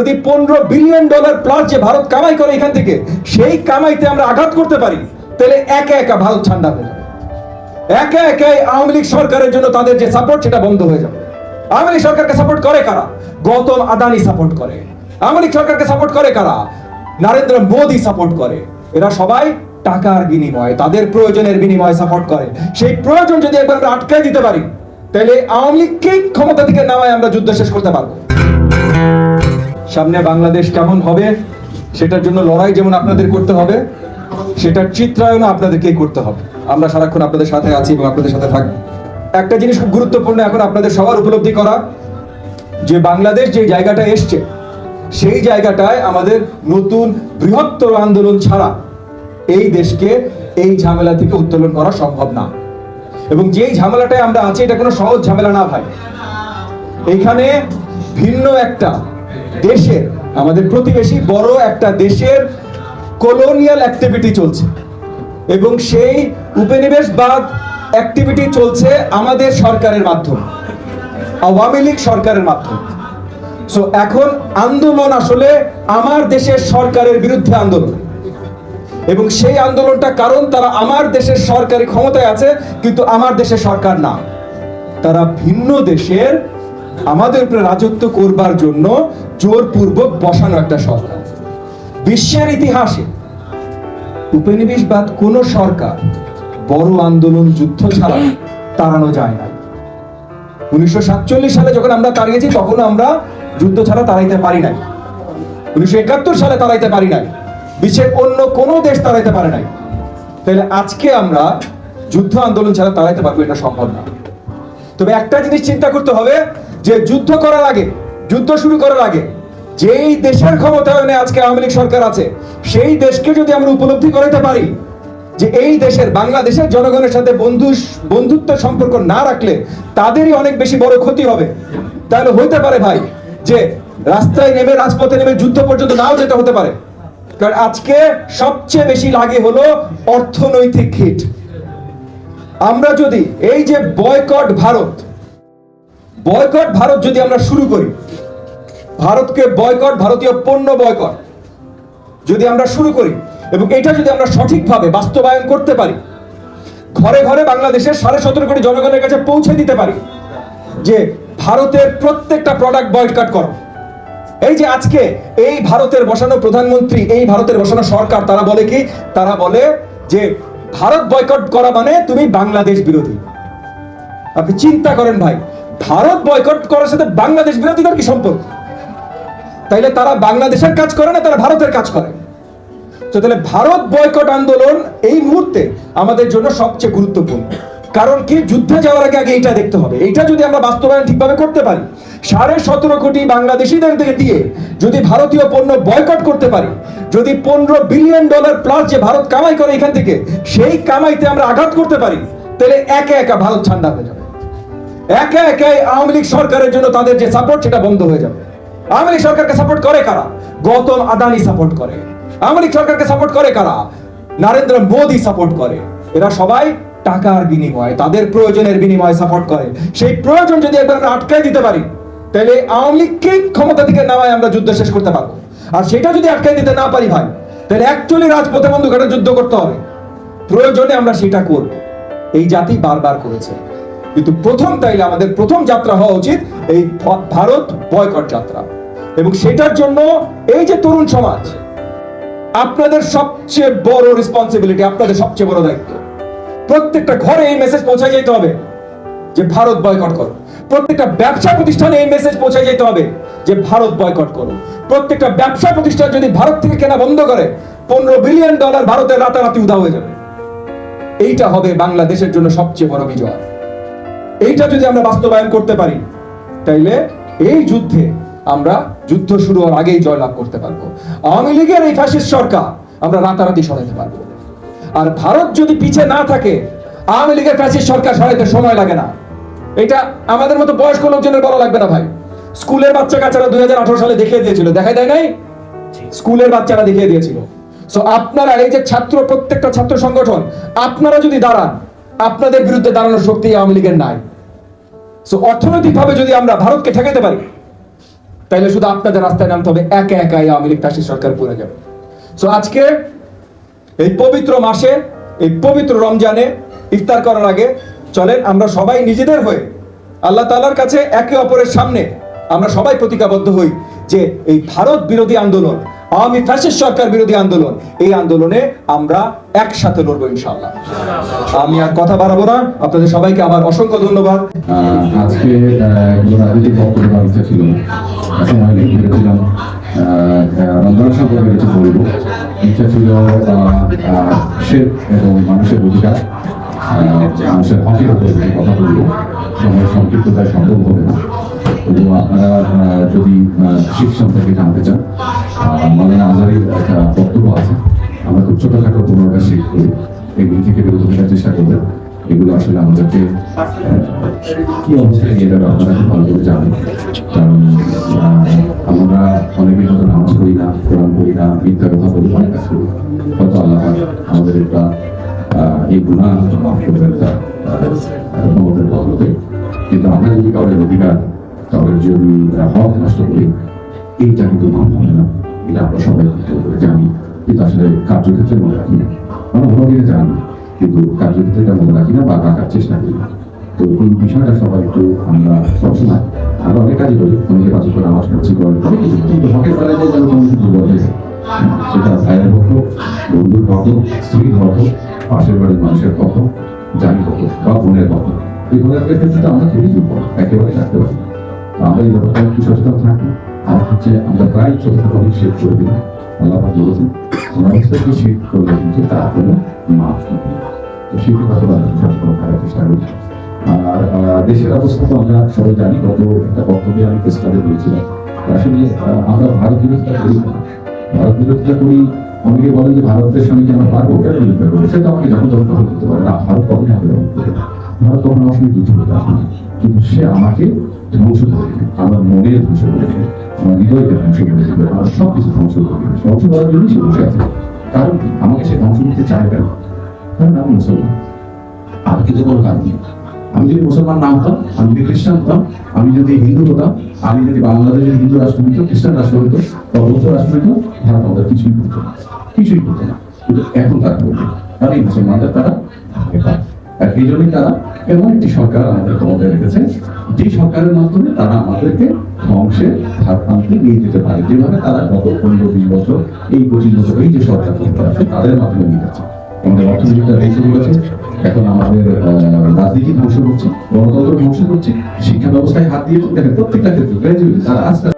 যদি পনেরো billion dollar plus যে ভারত কামাই করে এখান থেকে, সেই কামাইতে আমরা আঘাত করতে পারি, তাহলে একা একা ভারত ঠান্ডা হয়ে যাবে। একা একাই আওয়ামী লীগ সরকারের জন্য তাদের যে সাপোর্ট সেটা বন্ধ হয়ে যাবে। আওয়ামী লীগ সরকারকে সাপোর্ট করে কারা? গৌতম আদানি সাপোর্ট করে। আওয়ামী লীগ সরকারকে সাপোর্ট করে কারা? নরেন্দ্র মোদী সাপোর্ট করে। এরা সবাই টাকার বিনিময়ে, তাদের প্রয়োজনের বিনিময়ে সাপোর্ট করে। সেই প্রয়োজন যদি একবার আমরা আটকায় দিতে পারি, তাহলে আওয়ামী লীগকেই ক্ষমতা থেকে নামায় আমরা যুদ্ধ শেষ করতে পারব। সামনে বাংলাদেশ কেমন হবে, সেটার জন্য লড়াই যেমন আপনাদের করতে হবে, সেটার চিত্রায়ন আপনাদেরকেই করতে হবে। আমরা সারাক্ষণ আপনাদের সাথে আছি এবং আপনাদের সাথে থাকব। একটা জিনিস খুব গুরুত্বপূর্ণ এখন আপনাদের সবার উপলব্ধি করা, যে বাংলাদেশ যে জায়গাটা এসছে, সেই জায়গাটায় আমাদের নতুন বৃহত্তর আন্দোলন ছাড়া এই দেশকে এই ঝামেলা থেকে উত্তোলন করা সম্ভব না। এবং যেই ঝামেলাটায় আমরা আছি, এটা কোনো সহজ ঝামেলা না ভাই। এখানে ভিন্ন একটা দেশের, আমাদের প্রতিবেশী বড় একটা দেশের কলোনিয়াল অ্যাক্টিভিটি চলছে। এবং সেই উপনিবেশবাদ অ্যাক্টিভিটি চলছে আমাদের সরকারের মাধ্যমে, আওয়ামী লীগ সরকারের মাধ্যমে। সো এখন আন্দোলন আসলে আমার দেশের সরকারের বিরুদ্ধে আন্দোলন। এবং সেই আন্দোলনটা কারণ তারা আমার দেশের সরকারি ক্ষমতায় আছে, কিন্তু আমার দেশের সরকার না। তারা ভিন্ন দেশের আমাদের উপরে রাজত্ব করবার জন্য জোরপূর্বক বসানো একটা সরকার। বিশ্বের ইতিহাসে উপনিবেশবাদ কোন সরকার বড় আন্দোলন, যুদ্ধ ছাড়া তাড়ানো যায় না। উনিশশো সাতচল্লিশ সালে যখন আমরা তাড়িয়েছি, তখন আমরা যুদ্ধ ছাড়া তাড়াইতে পারি নাই। উনিশশো একাত্তর সালে তাড়াইতে পারি নাই। বিশ্বের অন্য কোনো দেশ তাড়াইতে পারে নাই। তাহলে আজকে আমরা যুদ্ধ আন্দোলন ছাড়া তাড়াইতে পারব এটা সম্ভব না। তবে একটা জিনিস চিন্তা করতে হবে যে যুদ্ধ করার আগে, যুদ্ধ শুরু করার আগে, যেই দেশের ক্ষমতায়নে আজকে আওয়ামী লীগ সরকার আছে, সেই দেশকে যদি আমরা উপলব্ধি করাতে পারি, যে এই দেশের, বাংলাদেশের জনগণের সাথে বন্ধু, বন্ধুত্ব সম্পর্ক না রাখলে তাদেরই অনেক বেশি বড় ক্ষতি হবে। তাহলে হইতে পারে ভাই, যে রাস্তায় নেমে, রাজপথে নেমে যুদ্ধ পর্যন্ত নাও যেতে হতে পারে। কারণ আজকে সবচেয়ে বেশি লাগে হলো অর্থনৈতিক হিট। আমরা যদি এই যে বয়কট ভারত বয়কট ভারত যদি আমরা শুরু করি, ভারতকে বয়কট, ভারতীয় পণ্য বয়কট যদি আমরা শুরু করি এবং এটা যদি আমরা সঠিকভাবে বাস্তবায়ন করতে পারি, ঘরে ঘরে বাংলাদেশের সাড়ে সতেরো কোটি জনগণের কাছে পৌঁছে দিতে পারি যে ভারতের প্রত্যেকটা প্রোডাক্ট বয়কট করো। এই যে আজকে এই ভারতের বসানো প্রধানমন্ত্রী, এই ভারতের বসানো সরকার, তারা বলে কি? তারা বলে যে ভারত বয়কট করা মানে তুমি বাংলাদেশ বিরোধী। আপনি চিন্তা করেন ভাই ভারত বয়কট করার সাথে বাংলাদেশ বিরোধীদের কি সম্পর্ক? তাইলে তারা বাংলাদেশের কাজ করে না, তারা ভারতের কাজ করে? তো তাহলে ভারত বয়কট আন্দোলন এই মুহূর্তে আমাদের জন্য সবচেয়ে গুরুত্বপূর্ণ। কারণ কি? যুদ্ধে যাওয়ার আগে আগে এইটা দেখতে হবে। এইটা যদি আমরা বাস্তবায়ন ঠিকভাবে করতে পারি, সাড়ে সতেরো কোটি বাংলাদেশিদের থেকে দিয়ে যদি ভারতীয় পণ্য বয়কট করতে পারি, যদি পনেরো বিলিয়ন ডলার প্লাস যে ভারত কামাই করে এখান থেকে, সেই কামাইতে আমরা আঘাত করতে পারি, তাহলে একা একা ভারত ঠান্ডা হয়ে যাবে। একা একে আওয়ামী লীগ সরকারের জন্য তাদের যে সাপোর্ট সেটা বন্ধ হয়ে যাবে। আওয়ামী লীগ সরকারকে সাপোর্ট করে কারা? গৌতম আদানি সাপোর্ট করে। আওয়ামী লীগ সরকারকে সাপোর্ট করে কারা? নরেন্দ্র মোদী সাপোর্ট করে। এরা সবাই টাকার বিনিময়ে, তাদের প্রয়োজনের বিনিময়ে সাপোর্ট করে। সেই প্রয়োজন যদি একবার আমরা আটকায় দিতে পারি, তাহলে আওয়ামী লীগকেই ক্ষমতা থেকে নামায় আমরা যুদ্ধ শেষ করতে পারব। আর সেটা যদি আটকায় দিতে না পারি ভাই, তাহলে অ্যাকচুয়ালি রাজপথে বন্ধুঘাটে যুদ্ধ করতে হবে। প্রয়োজনে আমরা সেটা করব। এই জাতি বারবার করেছে। কিন্তু প্রথম তাইলে আমাদের প্রথম যাত্রা হওয়া উচিত এই ভারত বয়কট যাত্রা। এবং সেটার জন্য এই যে তরুণ সমাজ, আপনাদের সবচেয়ে বড় রেসপন্সিবিলিটি আপনাদের সবচেয়ে বড় দায়িত্ব। প্রত্যেকটা ঘরে এই মেসেজ পৌঁছায় যেতে হবে যে ভারত বয়কট করো। প্রত্যেকটা ব্যবসা প্রতিষ্ঠানে এই মেসেজ পৌঁছে যেতে হবে যে ভারত বয়কট করো। প্রত্যেকটা ব্যবসা প্রতিষ্ঠান যদি ভারত থেকে কেনা বন্ধ করে, পনেরো বিলিয়ন ডলার ভারতের রাতারাতি উদা হয়ে যাবে। এইটা হবে বাংলাদেশের জন্য সবচেয়ে বড় বিজয়। এইটা যদি আমরা বাস্তবায়ন করতে পারি তাইলে এই যুদ্ধে আমরা যুদ্ধ শুরু হওয়ার আগেই জয়লাভ করতে পারব। আওয়ামী লীগের এই ফ্যাসিস্ট সরকার আমরা রাতারাতি সরাতে পারব। আর ভারত যদি পিছে না থাকে আওয়ামী লীগের ফ্যাসিস্ট সরকার সরাইতে সময় লাগে না। এটা আমাদের মতো বয়স্ক লোকজনের বলা লাগবে না ভাই। স্কুলের বাচ্চা কাচ্চারা দুই সালে দেখিয়ে দিয়েছিল। দেখাই দেয় নাই? স্কুলের বাচ্চারা দেখিয়ে দিয়েছিল। সো আপনারা এই যে ছাত্র প্রত্যেকটা ছাত্র সংগঠন আপনারা যদি দাঁড়ান আপনাদের বিরুদ্ধে দাঁড়ানোর শক্তি আওয়ামী লীগের নাই। সো অর্থনৈতিকভাবে যদি আমরা ভারতকে ঠেকাতে পারি তাহলে শুধু আপনাদের রাস্তায় নামতে হবে, একা একা এই আওয়ামী লীগ ফ্যাসিস্ট সরকার পড়ে যাবে। সো আজকে এই পবিত্র মাসে, এই পবিত্র রমজানে ইফতার করার আগে চলেন, আমরা সবাই নিজেদের হয়ে আল্লাহ তাআলার কাছে একে অপরের সামনে আমরা সবাই প্রতিজ্ঞাবদ্ধ হই। যে এই ভারত বিরোধী আন্দোলন, আওয়ামী ফ্যাসিস্ট সরকার বিরোধী আন্দোলন, এই আন্দোলনে আমরা একসাথে লড়বো ইনশাআল্লাহ। আমি আর কথা বাড়াবো না। আপনাদের সবাইকে আবার অসংখ্য ধন্যবাদ। আজকে রাজনৈতিক বক্তব্য দেওয়ার ছিল। রমজান বলব। ইচ্ছা ছিল শেখ এবং মানুষের অধিকার। মানুষের হকের উপর কিছু কথা বলব। সময় সংক্ষিপ্ততায় সম্ভব হবে না। কিন্তু আপনারা যদি শিখ সম্পর্কে জানতে চান মৌলানা আজারির একটা বক্তব্য আছে। আমরা খুব ছোটখাটো পুনর্বাস শিখ করি। এগুলি থেকে বিরত থাকার চেষ্টা করবেন। এগুলো আসলে আমাদেরকে কি অবস্থায় নিয়ে যাবে আপনারা খুব ভালো করে জানেন। কারণ আমরা অনেকে হয়তো নামাজ পড়ি না, কোরআন পড়ি না, মিথ্যা কথা বলি, অনেক কাজ করি। হয়তো আল্লাহ আমাদের একটা এই গুণা মাফ তার ক্ষমতার বদলতে। কিন্তু আমরা যদি কাউরের অধিকার কাউরের যদি হক নষ্ট করি এইটা কিন্তু মান্য হবে না। এটা আমরা সবাই জানি কিন্তু আসলে কার্যক্ষেত্রে মনে রাখি না। আমরা ভোটাধিকার জানি কিন্তু কার্যক্ষেত্রে মনে রাখি না বা রাখার চেষ্টা করি না। তো এই বিষয়টা সবাই একটু আমরা সবসময় আমরা অনেক কাজই করি। অনেকে কাজ করে আমার কাছে করে কিন্তু হকের বেলায় যেন কোনো কিছু যায়। সেটা ভাইয়ের হোক বন্ধুর হোক স্ত্রীর হোক, পাশের বাড়ির মানুষের হোক, জানি হোক, বা বোনের ক্ষেত্রে আমরা একেবারে থাকতে পারি আমরা এই ব্যাপারটা একটু সচেতন থাকি। আর হচ্ছে আমরা প্রায় শেষ করে দিই। আল্লাহ বলেছেন সমস্তকে শেষ করলে কিন্তু তার কোনো মাফ নেই তো সেটি আমরা করার চেষ্টা করি। আর দেশের অবস্থা তো আমরা সবাই জানি গত একটা বক্তব্যে আমি চেষ্টাতে বলছিলাম। আসলে আমরা ভারত বিরোধিতা করি ভারত বিরোধিতা করি অনেকে বলেন যে ভারতের সঙ্গে কি আমরা পারব? কেন বিরোধিতা করব? সেটা আমাকে যখন তখন কথা বলতে পারে না ভারত কখনই হবে ভারত কখনো আমার সঙ্গে যুদ্ধ করতে আসে না। কিন্তু সে আমাকে ধ্বংস করে আমার মনের ধ্বংস করে আমার হৃদয়কে ধ্বংস করে দেবে, আমার সব কিছু ধ্বংস করে ধ্বংস করার জন্য সে বসে আছে। কারণ কি? আমাকে সে ধ্বংস করতে চায় কেন কারণ আমি মুসলমান। আর কিন্তু কোনো কারণ নেই। আমি যদি মুসলমান না হতাম, আমি যদি খ্রিস্টান হতাম, আমি যদি হিন্দু হতাম, আমি যদি বাংলাদেশের হিন্দু রাষ্ট্র হইতো খ্রিস্টান রাষ্ট্র হইতো বা বৌদ্ধ রাষ্ট্র হইতো ভারত আমাদের কিছুই করতো না। কিছুই করতো না। কিন্তু এখন তারা করবে কারণ এই মুসলমানদের তারা ভাগে পায়। আর এই জন্যই তারা এমন একটি সরকার আমাদের ক্ষমতায় রেখেছে, যে সরকারের মাধ্যমে তারা আমাদেরকে ধ্বংসের ধারপ্রান্তে নিয়ে যেতে পারে। যেভাবে তারা গত পনেরো বিশ বছর, এই পঁচিশ বছর, এই যে সরকার আছে তাদের মাধ্যমে নিয়ে যাচ্ছে। আমাদের অর্থনীতিটা ধ্বংস করেছে এখন আমাদের রাজনীতি ধ্বংস করছে, গণতন্ত্র ধ্বংস করছে, শিক্ষা ব্যবস্থায় হাত দিয়ে দেখেন প্রত্যেকটা ক্ষেত্রে গ্রাজুয়েট তারা আস্তে